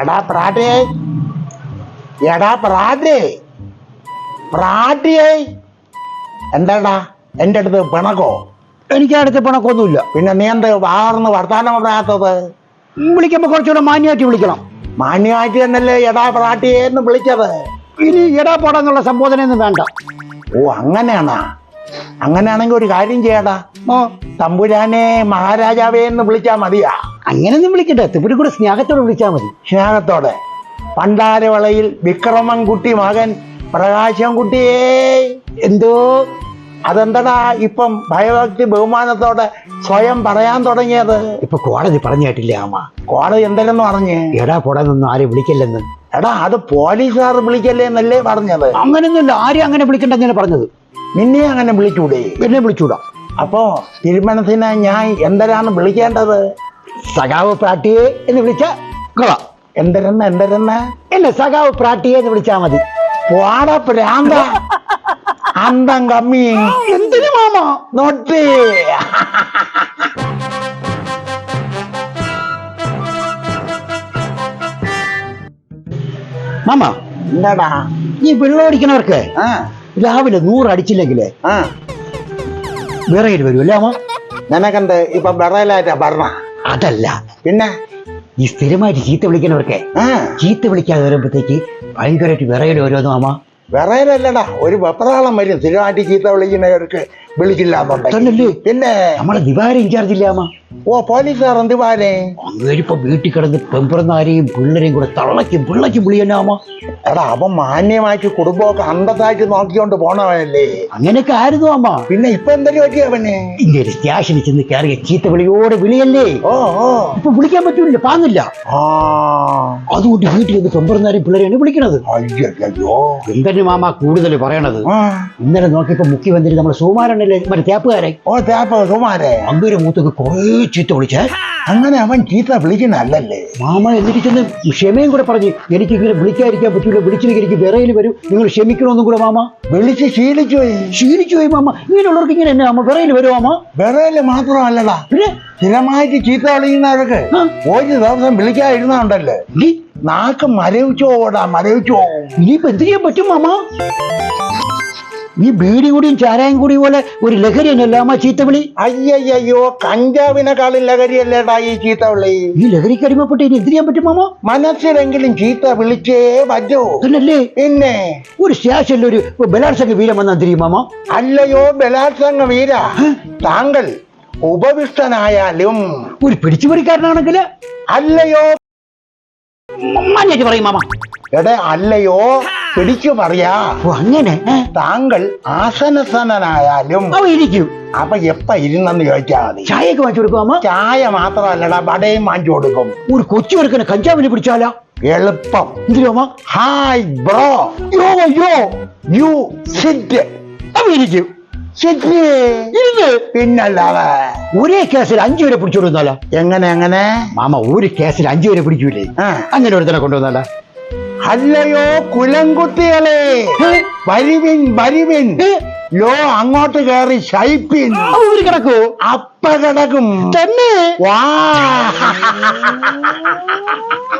എടാ പ്രാട്ടിയേ എടാ പ്രാട്ടി പ്രാട്ടിയേ എന്താടാ? എന്റെ അടുത്ത് പിണക്കോ? എനിക്ക് അടുത്ത് പിണക്കൊന്നുമില്ല പിന്നെ നീ എന്ത് വാർന്ന് വർത്താനം പറയാത്തത് വിളിക്കുമ്പോ കുറച്ചുകൂടെ മാന്യമായിട്ട് വിളിക്കണം. മാന്യമായിട്ട് എന്നല്ലേ എടാ പ്രാട്ടിയേ എന്ന് വിളിച്ചത്? ഇനി എടാ സംബോധന സംബോധനയൊന്നും വേണ്ട. ഓ അങ്ങനെയാണാ? അങ്ങനെയാണെങ്കിൽ ഒരു കാര്യം ചെയ്യടാ. ഓ തമ്പുരാനെ മഹാരാജാവേ എന്ന് വിളിച്ചാ മതിയാ. അങ്ങനെയൊന്നും വിളിക്കട്ടെ ഇവിടെ കൂടെ സ്നേഹത്തോടെ വിളിച്ചാൽ മതി. സ്നേഹത്തോടെ. പണ്ടാരവളയിൽ വിക്രമൻകുട്ടി മകൻ പ്രകാശൻകുട്ടിയേ. എന്തോ? അതെന്താടാ ഇപ്പം ഭയഭക്തി ബഹുമാനത്തോടെ സ്വയം പറയാൻ തുടങ്ങിയത്? ഇപ്പൊ കോടതി പറഞ്ഞു കേട്ടില്ലേ അമ്മ? കോടതി എന്തെല്ലെന്ന് പറഞ്ഞ്? എടാ കൂടെ നിന്നും ആരും വിളിക്കില്ലെന്ന്. എടാ അത് പോലീസുകാർ വിളിക്കല്ലേ എന്നല്ലേ പറഞ്ഞത്? അങ്ങനെയൊന്നുമില്ല. ആരും അങ്ങനെ വിളിക്കണ്ടെന്നാണ് പറഞ്ഞത്? നിന്നെ അങ്ങനെ വിളിച്ചൂടെ? എന്നെ വിളിച്ചൂടാ. അപ്പോ തിരുമണത്തിന് ഞാൻ എന്തരാണ് വിളിക്കേണ്ടത്? സഖാവ് പ്രാട്ടിയെ എന്ന് വിളിച്ച കൊള്ളാം. എന്തരെന്ന എന്തരെന്ന? എന്നെ സഖാവ് പ്രാട്ടിയെ എന്ന് വിളിച്ചാ മതി. പോട പ്രാന്ത. അന്തം കമ്മി. എന്തിനു മാമ? നോട്ടേ. മാമ എന്താടാ? ഈ വെള്ളമടിക്കണവർക്ക് രാവിലെ നൂറ് അടിച്ചില്ലെങ്കിലേ ആ. വിറയിൽ വരുമല്ലേ അമ്മ നിനക്കെന്ത്? ഇപ്പൊ വിറയിലായിട്ടാ പറഞ്ഞ. അതല്ല. പിന്നെ? ഈ സ്ഥിരമായിട്ട് ചീത്ത വിളിക്കുന്നവർക്ക് ആ. ചീത്ത വിളിക്കാതെ വരുമ്പോഴത്തേക്ക് ഭയങ്കരമായിട്ട് വിറയൽ ഓരോന്നും അമ്മ വിറയലല്ലടാ. ഒരു വെപ്രാളം വരും സ്ഥിരമായിട്ട് ചീത്ത വിളിക്കുന്നവർക്ക്. എന്നുണ്ടെങ്കിൽ പിന്നെ? നമ്മളെ ദിവാര ഇൻചാർജ് ഓ പോലീസുകാർ എന്ത് പാലേ അങ്ങേരിപ്പോ വീട്ടിൽ കിടന്ന് പെമ്പറന്നാരെയും പിള്ളേരെയും കൂടെ തള്ളയ്ക്കും പിള്ളയ്ക്കും വിളിയന്നെ അമ്മ? എടാ അവൻ മാന്യമായിട്ട് കുടുംബമൊക്കെ അന്തസ്സായിട്ട് നോക്കിക്കൊണ്ട് പോണവനല്ലേ. അങ്ങനെയൊക്കെ ആയിരുന്നു അമ്മ. പിന്നെ ഇപ്പൊ എന്തൊരു പറ്റി അവന്? ഇങ്ങനെ സ്റ്റേഷനിൽ ചെന്ന് കയറിയ ചീത്ത വിളിയോടെ വിളിയല്ലേ? ഓ ഓ. ഇപ്പൊ വിളിക്കാൻ പറ്റൂല പാങ്ങില്ല. ആ. അതുകൊണ്ട് വീട്ടിൽ നിന്ന് പെമ്പറന്നാരെയും പിള്ളേരെയാണ് വിളിക്കണത്. അയ്യോ മാമ കൂടുതൽ പറയണത്? ഇന്നലെ നോക്കിയപ്പോ മുഖ്യമന്ത്രി നമ്മുടെ സുമാരനല്ലേ മറ്റേ തേപ്പുകാരെ ഓ തേപ്പ സുമാരെ അങ്ങേരെ മൂത്തൊക്കെ കുറേ ചീത്ത വിളിച്ചേ. അങ്ങനെ അവൻ ചീത്ത വിളിക്കുന്നല്ലേ മാമ എന്നിട്ട് ചെന്ന് ക്ഷമയും കൂടെ പറഞ്ഞു എനിക്ക് ഇങ്ങനെ വിളിക്കാതിരിക്കാൻ പറ്റൂല വിളിച്ചില്ലെങ്കിൽ എനിക്ക് വിറയിൽ വരും. നിങ്ങൾ ക്ഷമിക്കണമെന്നും കൂടെ മാമ. വിളിച്ച് ശീലിച്ചു പോയി. ശീലിച്ചു പോയി മാമ. ഇങ്ങനെയുള്ളവർക്ക് ഇങ്ങനെ എന്നെ മാമ? വിറയിൽ വരും മാമ? വിറയിൽ മാത്രമല്ലടാ. പിന്നെ? സ്ഥിരമായിട്ട് ചീത്ത വിളിക്കുന്നവർക്ക്. ഒരു ദിവസം വിളിക്കാതിരുന്നുണ്ടല്ലേ നാക്ക് മരവിച്ചോടാ മരവിച്ചോ. ഇനിയിപ്പോ എന്ത് ചെയ്യാൻ പറ്റും മാമ? ഈ ബീഡി കൂടിയും ചാരായം കൂടി പോലെ ഒരു ലഹരി തന്നെയല്ല അമ്മ ചീത്തവിളി? അയ്യയ്യോ കഞ്ചാവിനെക്കാളും ലഹരിയല്ലേടാ ഈ ചീത്തവിളി? ഈ ലഹരിക്ക് അടിമപ്പെട്ട് ഇനി എന്ത് ചെയ്യാൻ പറ്റും മാമ? മനസ്സിലെങ്കിലും ചീത്ത വിളിച്ചേ പറ്റൂ അതല്ലേ പിന്നെ? ഒരു ശേഷം ഒരു ബലാത്സംഗ വീരം ചെയ്യും മാമ? അല്ലയോ ബലാത്സംഗ വീര. താങ്കൾ ഉപവിഷ്ടനായാലും ഒരു പിടിച്ചുപറിക്കാരനാണെങ്കിൽ അല്ലയോ മാഞ്ഞേറ്റ് പറയും മാമ. എടേ അല്ലയോ പിടിച്ചു പറയാ. ഓ അങ്ങനെ? ഏ? താങ്കൾ ആസനസനായാലും അവ ഇരിക്കും. അപ്പൊ എപ്പ ഇരുന്നെന്ന് ചോദിച്ചാ മതി. ചായയൊക്കെ വാങ്ങിച്ചു കൊടുക്കും ചായ മാത്രമല്ലടാ വടയും വാങ്ങിച്ചു കൊടുക്കും. ഒരു കൊച്ചു ചെറുക്കനെ കഞ്ചാവിന് പിടിച്ചാലോ? എളുപ്പം. എന്തിനു മാ ഹായ് ബ്രോ. യോ യോ യു സിറ്റ്. അവ ഇരിക്കും. പിന്നല്ലാതെ. ഒരേ കേസിൽ അഞ്ചു പേരെ പിടിച്ചു കൊടുത്താലോ എങ്ങനെ എങ്ങനെ? മാമ ഒരു കേസിൽ അഞ്ചു പേരെ പിടിക്കൂലേ. അങ്ങനെ ഒരുത്തനെ കൊണ്ടുവന്നാലോ? അല്ലയോ കുലംകുട്ടികളെ. വരുവിൻ വരുവിൻ? ലോ അങ്ങോട്ട് കയറി ശൈപ്പിൻ ഊരി കിടക്കൂ. അപ്പ കിടക്കും. തന്നെ. വാ.